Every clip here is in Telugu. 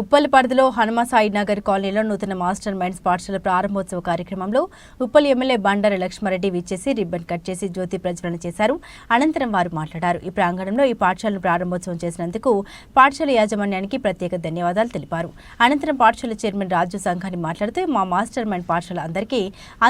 ఉప్పల్ పరిధిలో హనుమసాయి నగర్ కాలనీలో నూతన మాస్టర్ మైండ్స్ పాఠశాల ప్రారంభోత్సవ కార్యక్రమంలో ఉప్పల్ ఎమ్మెల్యే బండారు లక్ష్మారెడ్డి విచ్చేసి రిబ్బన్ కట్ చేసి జ్యోతి ప్రజ్వలన చేశారు. అనంతరం వారు మాట్లాడారు. ఈ ప్రాంగణంలో ఈ పాఠశాలను ప్రారంభోత్సవం చేసినందుకు పాఠశాల యాజమాన్యానికి ప్రత్యేక ధన్యవాదాలు తెలిపారు. అనంతరం పాఠశాల చైర్మన్ రాజు సంఘాన్ని మాట్లాడుతూ మా మాస్టర్ మైండ్ పాఠశాల అందరికీ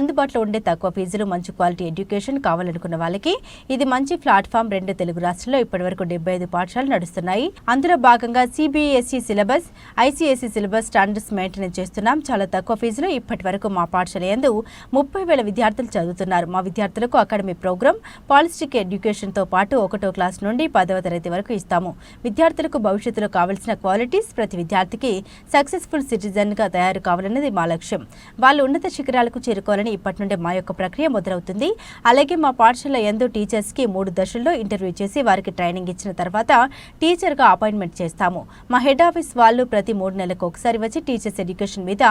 అందుబాటులో ఉండే తక్కువ ఫీజులు మంచి క్వాలిటీ ఎడ్యుకేషన్ కావాలనుకున్న వాళ్ళకి ఇది మంచి ప్లాట్ఫామ్ రెండు తెలుగు రాష్ట్రాల్లో ఇప్పటివరకు డెబ్బై ఐదు పాఠశాలలు నడుస్తున్నాయి. అందులో భాగంగా CBSE syllabus ICSE syllabus standards maintain చేస్తున్నాం. చాలా తక్కువ ఫీజులో ఇప్పటి వరకు మా పాఠశాల యందు ముప్పై వేల విద్యార్థులు చదువుతున్నారు. మా విద్యార్థులకు అకాడమీ ప్రోగ్రామ్ పాలిస్టిక్ ఎడ్యుకేషన్తో పాటు ఒకటో క్లాస్ నుండి పదవ తరగతి వరకు ఇస్తాము. విద్యార్థులకు భవిష్యత్తులో కావాల్సిన క్వాలిటీస్ ప్రతి విద్యార్థికి సక్సెస్ఫుల్ సిటిజన్గా తయారు కావాలన్నది మా లక్ష్యం. వాళ్ళు ఉన్నత శిఖరాలకు చేరుకోవాలని ఇప్పటి నుండి మా యొక్క ప్రక్రియ మొదలవుతుంది. అలాగే మా పాఠశాల ఎందు టీచర్స్కి మూడు దశల్లో ఇంటర్వ్యూ చేసి వారికి ట్రైనింగ్ ఇచ్చిన తర్వాత టీచర్గా అపాయింట్మెంట్ చేస్తాము. మా హెడ్ ఆఫీస్ వాళ్ళు ప్రతి ప్రతి మూడు నెలలకు ఒకసారి వచ్చి టీచర్స్ ఎడ్యుకేషన్ మీద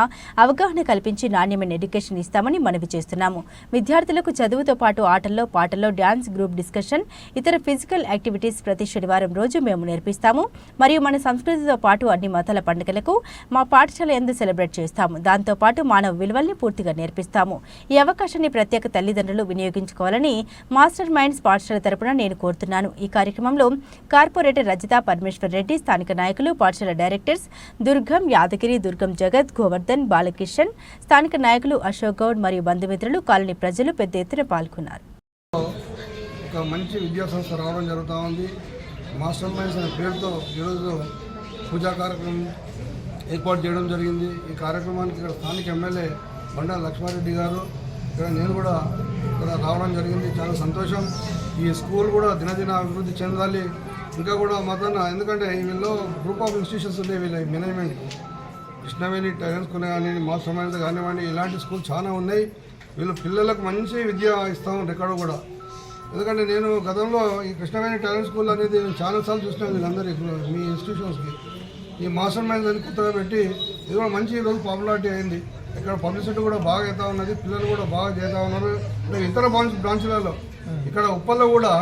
అవగాహన కల్పించి నాణ్యమైన ఎడ్యుకేషన్ ఇస్తామని మనవి చేస్తున్నాము. విద్యార్థులకు చదువుతో పాటు ఆటల్లో పాటల్లో డ్యాన్స్ గ్రూప్ డిస్కషన్ ఇతర ఫిజికల్ యాక్టివిటీస్ ప్రతి శనివారం రోజు మేము నేర్పిస్తాము. మరియు మన సంస్కృతితో పాటు అన్ని మతాల పండుగలకు మా పాఠశాల ఎందు సెలబ్రేట్ చేస్తాము. దాంతో పాటు మానవ విలువల్ని పూర్తిగా నేర్పిస్తాము. ఈ అవకాశాన్ని ప్రత్యేక తల్లిదండ్రులు వినియోగించుకోవాలని మాస్టర్ మైండ్స్ పాఠశాల తరపున నేను కోరుతున్నాను. ఈ కార్యక్రమంలో కార్పొరేటర్ రజిత పరమేశ్వర్ రెడ్డి స్థానిక నాయకులు పాఠశాల డైరెక్టర్స్ దుర్గం యాదగిరి దుర్గం జగత్ గోవర్ధన్ బాలకిషన్ స్థానిక నాయకులు అశోక్ గౌడ్ మరియు బంధుమిత్రులు కాలనీ ప్రజలు పెద్ద ఎత్తున పాల్గొన్నారు. ఒక మంచి విద్యా సంస్థ రావడం జరుగుతూ ఉంది. మాస్టర్ మైండ్స్ అనే పేరుతో ఈరోజు పూజా కార్యక్రమం ఏర్పాటు చేయడం జరిగింది. ఈ కార్యక్రమానికి ఇక్కడ స్థానిక ఎమ్మెల్యే బండా లక్ష్మారెడ్డి గారు ఇక్కడ నేను కూడా ఇక్కడ రావడం జరిగింది. చాలా సంతోషం. ఈ స్కూల్ కూడా దినదిన అభివృద్ధి చెందాలి. ఇంకా కూడా మొత్తం ఎందుకంటే వీళ్ళు గ్రూప్ ఆఫ్ ఇన్స్టిట్యూషన్స్ ఉన్నాయి వీళ్ళ మేనేజ్మెంట్ కృష్ణవేణి టైలర్ స్కూల్ కానివ్వండి మాస్టర్ మైండ్స్ కానివ్వండి ఇలాంటి స్కూల్ చాలా ఉన్నాయి. వీళ్ళు పిల్లలకు మంచి విద్య ఇస్తాం రికార్డు కూడా. ఎందుకంటే నేను గతంలో ఈ కృష్ణవేణి టాలెంట్ స్కూల్ అనేది చాలా సార్లు చూసినాను వీళ్ళందరూ మీ ఇన్స్టిట్యూషన్స్కి ఈ మాస్టర్ మైండ్ అని కొత్తగా పెట్టి ఇది కూడా మంచి ఈరోజు పాపులారిటీ అయింది. ఇక్కడ పబ్లిసిటీ కూడా బాగా అవుతా ఉన్నది పిల్లలు కూడా బాగా చేస్తూ ఉన్నారు. ఇతర బ్రాంచ్ బ్రాంచ్లలో ఇక్కడ ఉప్పల్లో కూడా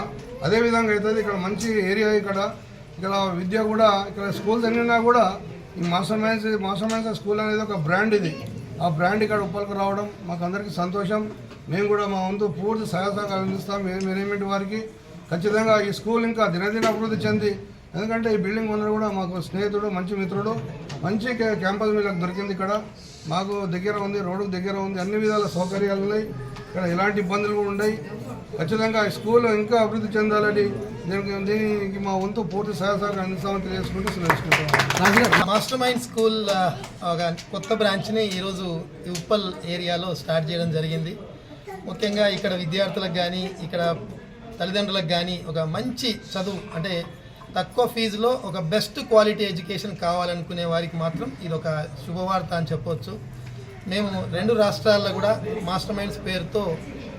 అదే విధంగా అవుతుంది. ఇక్కడ మంచి ఏరియా ఇక్కడ. ఇక్కడ విద్య కూడా ఇక్కడ స్కూల్ జరిగినా కూడా ఈ మాసమైన్స్ మాసమైన్స్ స్కూల్ అనేది ఒక బ్రాండ్ ఇది. ఆ బ్రాండ్ ఇక్కడ ఉప్పలకు రావడం మాకు అందరికీ సంతోషం. మేము కూడా మా వంతు పూర్తి సహాయ సహకారం అందిస్తాం మేనేజ్మెంట్ వారికి. ఖచ్చితంగా ఈ స్కూల్ ఇంకా దినదిన అభివృద్ధి చెంది. ఎందుకంటే ఈ బిల్డింగ్ ఓనర్ కూడా మాకు స్నేహితుడు మంచి మిత్రుడు. మంచి క్యా- క్యాంపస్ మీకు దొరికింది ఇక్కడ. మాకు దగ్గర ఉంది రోడ్డు దగ్గర ఉంది. అన్ని విధాల సౌకర్యాలు ఉన్నాయి. ఇక్కడ ఎలాంటి ఇబ్బందులు కూడా ఉన్నాయి ఖచ్చితంగా స్కూల్ ఇంకా అభివృద్ధి చెందాలని దీనికి దీనికి మా వంతు పూర్తి సహాయ అందిస్తామని తెలియజేసుకుంటూ సెలవుకుంటాం మాస్టర్ మైండ్ స్కూల్ ఒక కొత్త బ్రాంచ్ని ఈరోజు ఉప్పల్ ఏరియాలో స్టార్ట్ చేయడం జరిగింది. ముఖ్యంగా ఇక్కడ విద్యార్థులకు కానీ ఇక్కడ తల్లిదండ్రులకు కానీ ఒక మంచి చదువు అంటే తక్కువ ఫీజులో ఒక బెస్ట్ క్వాలిటీ ఎడ్యుకేషన్ కావాలనుకునే వారికి మాత్రం ఇది ఒక శుభవార్త అని చెప్పవచ్చు మేము రెండు రాష్ట్రాల్లో కూడా మాస్టర్ మైండ్స్ పేరుతో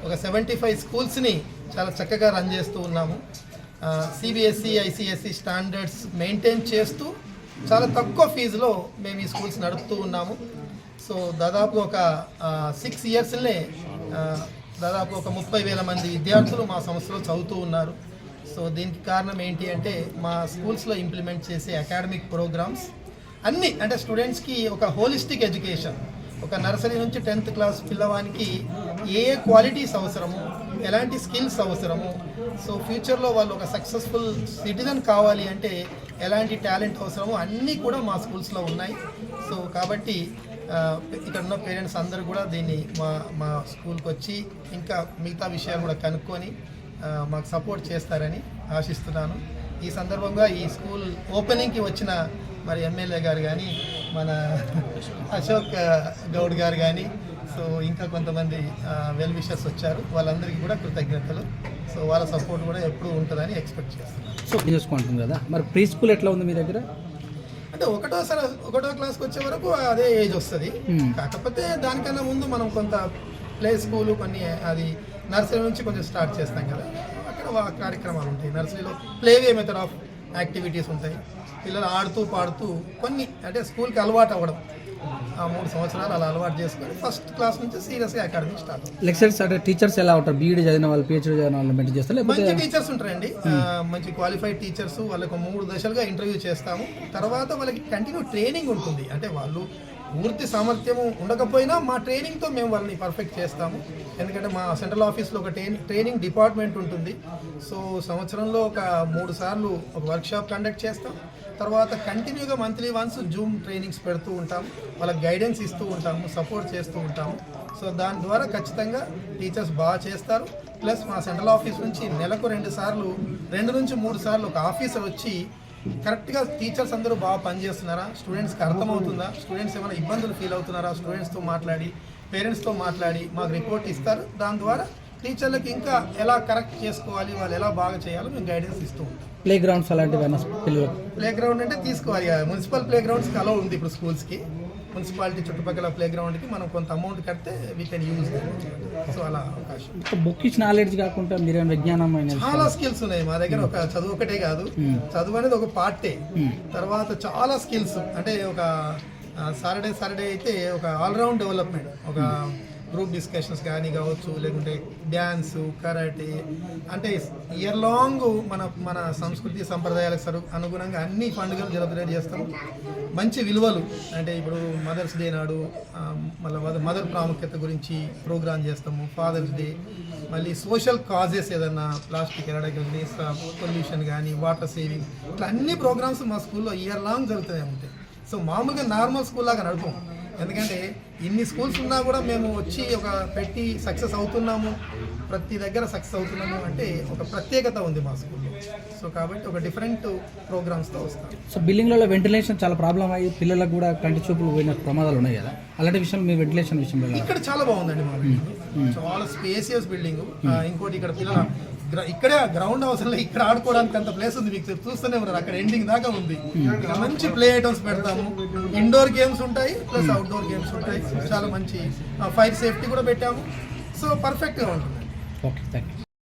ఒక సెవెంటీ ఫైవ్ స్కూల్స్ని చాలా చక్కగా రన్ చేస్తూ ఉన్నాము. సిబిఎస్ఈ ఐసిఎస్ఈ స్టాండర్డ్స్ మెయింటైన్ చేస్తూ చాలా తక్కువ ఫీజులో మేము ఈ స్కూల్స్ నడుపుతూ ఉన్నాము. సో దాదాపు ఒక సిక్స్ ఇయర్స్లే దాదాపు ఒక ముప్పై వేల మంది విద్యార్థులు మా సంస్థలో చదువుతూ ఉన్నారు. సో దీనికి కారణం ఏంటి అంటే మా స్కూల్స్లో ఇంప్లిమెంట్ చేసే అకాడమిక్ ప్రోగ్రామ్స్ అన్నీ అంటే స్టూడెంట్స్కి ఒక హోలిస్టిక్ ఎడ్యుకేషన్ ఒక నర్సరీ నుంచి టెన్త్ క్లాస్ పిల్లవానికి ఏ ఏ క్వాలిటీస్ అవసరము? ఎలాంటి స్కిల్స్ అవసరము? సో ఫ్యూచర్లో వాళ్ళు ఒక సక్సెస్ఫుల్ సిటిజన్ కావాలి అంటే ఎలాంటి టాలెంట్ అవసరమో అన్నీ కూడా మా స్కూల్స్లో ఉన్నాయి. సో కాబట్టి ఇక్కడ ఉన్న పేరెంట్స్ అందరూ కూడా దీన్ని మా మా స్కూల్కి వచ్చి ఇంకా మిగతా విషయాలు కూడా కనుక్కొని మాకు సపోర్ట్ చేస్తారని ఆశిస్తున్నాను. ఈ సందర్భంగా ఈ స్కూల్ ఓపెనింగ్కి వచ్చిన మరి ఎమ్మెల్యే గారు కానీ మన అశోక్ గౌడ్ గారు కానీ సో ఇంకా కొంతమంది వెల్ విషర్స్ వచ్చారు. వాళ్ళందరికీ కూడా కృతజ్ఞతలు. సో వాళ్ళ సపోర్ట్ కూడా ఎప్పుడూ ఉంటుందని ఎక్స్పెక్ట్ చేస్తున్నాను సో చేసుకుంటుంది కదా. మరి ప్రీ స్కూల్ ఎట్లా ఉంది మీ దగ్గర? అంటే ఒకటో సర ఒకటో క్లాస్కి వచ్చే వరకు అదే ఏజ్ వస్తుంది. కాకపోతే దానికన్నా ముందు మనం కొంత ప్లే స్కూల్ కొన్ని అది నర్సరీ నుంచి కొంచెం స్టార్ట్ చేస్తాం కదా. అక్కడ వా- కార్యక్రమాలు ఉంటాయి. నర్సరీలో ప్లేవే మెథడ్ ఆఫ్ యాక్టివిటీస్ ఉంటాయి. పిల్లలు ఆడుతూ పాడుతూ కొన్ని అంటే స్కూల్కి అలవాటు అవ్వడం. ఆ మూడు సంవత్సరాలు అలా అలవాటు చేసుకొని ఫస్ట్ క్లాస్ నుంచి సీరియస్గా అకాడమీ స్టార్ట్ అవుతుంది. లెక్చర్స్ అంటే టీచర్స్ ఎలా ఉంటారు? బీఈడీ చదివిన వాళ్ళు పిహెచ్డీ చదివిన వాళ్ళు మెయింటైన్ చేస్తారు? మంచి టీచర్స్ ఉంటారండి. మంచి క్వాలిఫైడ్ టీచర్స్ వాళ్ళకు మూడు దశలుగా ఇంటర్వ్యూ చేస్తాము. తర్వాత వాళ్ళకి కంటిన్యూ ట్రైనింగ్ ఉంటుంది. అంటే వాళ్ళు పూర్తి సామర్థ్యము ఉండకపోయినా మా ట్రైనింగ్తో మేము వాళ్ళని పర్ఫెక్ట్ చేస్తాము. ఎందుకంటే మా సెంట్రల్ ఆఫీస్లో ఒక ట్రైనింగ్ డిపార్ట్మెంట్ ఉంటుంది. సో సంవత్సరంలో ఒక మూడు సార్లు ఒక వర్క్షాప్ కండక్ట్ చేస్తాం. తర్వాత కంటిన్యూగా మంత్లీ వన్స్ జూమ్ ట్రైనింగ్స్ పెడుతూ ఉంటాం వాళ్ళకి గైడెన్స్ ఇస్తూ ఉంటాము సపోర్ట్ చేస్తూ ఉంటాము. సో దాని ద్వారా ఖచ్చితంగా టీచర్స్ బాగా చేస్తారు. ప్లస్ మా సెంట్రల్ ఆఫీస్ నుంచి నెలకు రెండు సార్లు రెండు నుంచి మూడు సార్లు ఒక ఆఫీసర్ వచ్చి కరెక్ట్గా టీచర్స్ అందరూ బాగా పనిచేస్తున్నారా? స్టూడెంట్స్కి అర్థమవుతుందా? స్టూడెంట్స్ ఏమైనా ఇబ్బందులు ఫీల్ అవుతున్నారా? స్టూడెంట్స్తో మాట్లాడి పేరెంట్స్తో మాట్లాడి మాకు రిపోర్ట్ ఇస్తారు. దాని ద్వారా టీచర్లకు ఇంకా ఎలా కరెక్ట్ చేసుకోవాలి వాళ్ళు ఎలా బాగా చేయాలో మేము గైడెన్స్ ఇస్తూ ఉంటాం. ప్లే గ్రౌండ్స్ అలాంటివి ప్లే గ్రౌండ్ అంటే తీసుకోవాలి. మున్సిపల్ ప్లే గ్రౌండ్స్కి అలో ఉంది ఇప్పుడు స్కూల్స్కి. మున్సిపాలిటీ చుట్టుపక్కల ప్లే గ్రౌండ్కి మనం కొంత అమౌంట్ కడితే వీ కెన్ యూజ్ సో అలా అవకాశం. ఒక బుక్కిష్ నాలెడ్జ్ కాకుండా మీరేమైనా విజ్ఞానం చాలా స్కిల్స్ ఉన్నాయి. మా దగ్గర ఒక చదువు ఒకటే కాదు. చదువు అనేది ఒక పార్టే. తర్వాత చాలా స్కిల్స్ అంటే ఒక సాటర్డే సాటర్డే అయితే ఒక ఆల్రౌండ్ డెవలప్మెంట్ ఒక గ్రూప్ డిస్కషన్స్ కానీ కావచ్చు లేకుంటే డ్యాన్స్ కరాటే అంటే ఇయర్ లాంగ్ మన మన సంస్కృతి సంప్రదాయాలకు అనుగుణంగా అన్ని పండుగలు సెలబ్రేట్ చేస్తాం. మంచి విలువలు అంటే ఇప్పుడు మదర్స్ డే నాడు మళ్ళీ మదర్ మదర్ ప్రాముఖ్యత గురించి ప్రోగ్రామ్ చేస్తాము ఫాదర్స్ డే మళ్ళీ సోషల్ కాజెస్ ఏదన్నా ప్లాస్టిక్ ఎరడగల్ని పొల్యూషన్ కానీ వాటర్ సేవింగ్ ఇట్లా అన్ని ప్రోగ్రామ్స్ మా స్కూల్లో ఇయర్ లాంగ్ జరుగుతూనే ఉంటాయి సో మామూలుగా నార్మల్ స్కూల్ లాగా నడపం ఎందుకంటే ఇన్ని స్కూల్స్ ఉన్నా కూడా మేము వచ్చి ఒక పెట్టి సక్సెస్ అవుతున్నాము. ప్రతి దగ్గర సక్సెస్ అవుతున్నాము అంటే ఒక ప్రత్యేకత ఉంది మా స్కూల్లో సో కాబట్టి ఒక డిఫరెంట్ ప్రోగ్రామ్స్తో వస్తాం. సో బిల్డింగ్లలో వెంటిలేషన్ చాలా ప్రాబ్లం అయ్యి పిల్లలకు కూడా కంటి చూపులు పోయిన ప్రమాదాలు ఉన్నాయి కదా? అలాంటి విషయం మీ వెంటిలేషన్ విషయంలో? ఇక్కడ చాలా బాగుందండి మా బిల్డింగ్ చాలా స్పేసియస్ బిల్డింగ్ ఇంకోటి ఇక్కడ పిల్లల ఇక్కడే గ్రౌండ్ అవసరం లేదు ఇక్కడ ఆడుకోవడానికి అంత ప్లేస్ ఉంది మీకు చూస్తూనే ఉన్నారు. అక్కడ ఎండింగ్ దాకా ఉంది. మంచి ప్లే ఐటమ్స్ పెడతాము. ఇండోర్ గేమ్స్ ఉంటాయి ప్లస్ అవుట్డోర్ గేమ్స్ ఉంటాయి. చాలా మంచి ఫైర్ సేఫ్టీ కూడా పెట్టాము. సో పర్ఫెక్ట్గా ఉంటుంది. Okay thank you